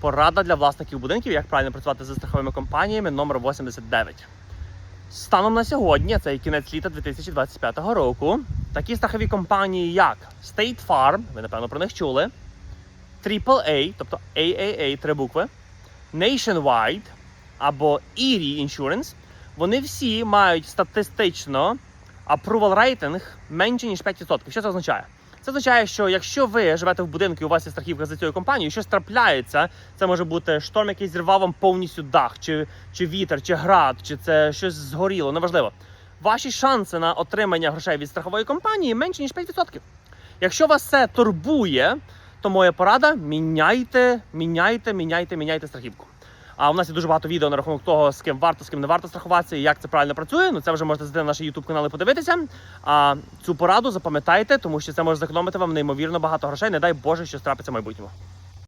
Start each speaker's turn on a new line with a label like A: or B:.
A: Порада для власників будинків, як правильно працювати зі страховими компаніями номер 89. Станом на сьогодні, це кінець літа 2025 року, такі страхові компанії, як State Farm, ви напевно про них чули, AAA, тобто AAA, три букви, Nationwide або Erie Insurance, вони всі мають статистично approval рейтинг менше, ніж 5%. Що це означає? Це означає, що якщо ви живете в будинку і у вас є страхівка за цією компанією, щось трапляється, це може бути шторм, який зірвав вам повністю дах, чи, чи вітер, чи град, чи це щось згоріло, неважливо. Ваші шанси на отримання грошей від страхової компанії менше, ніж 5%. Якщо вас це турбує, то моя порада міняйте, міняйте, міняйте, міняйте страхівку. А у нас є дуже багато відео на рахунок того, з ким варто, з ким не варто страхуватися і як це правильно працює. Ну це вже можете зайти на наші YouTube канали подивитися. А цю пораду запам'ятайте, тому що це може зекономити вам неймовірно багато грошей. Не дай Боже, що трапиться в майбутньому.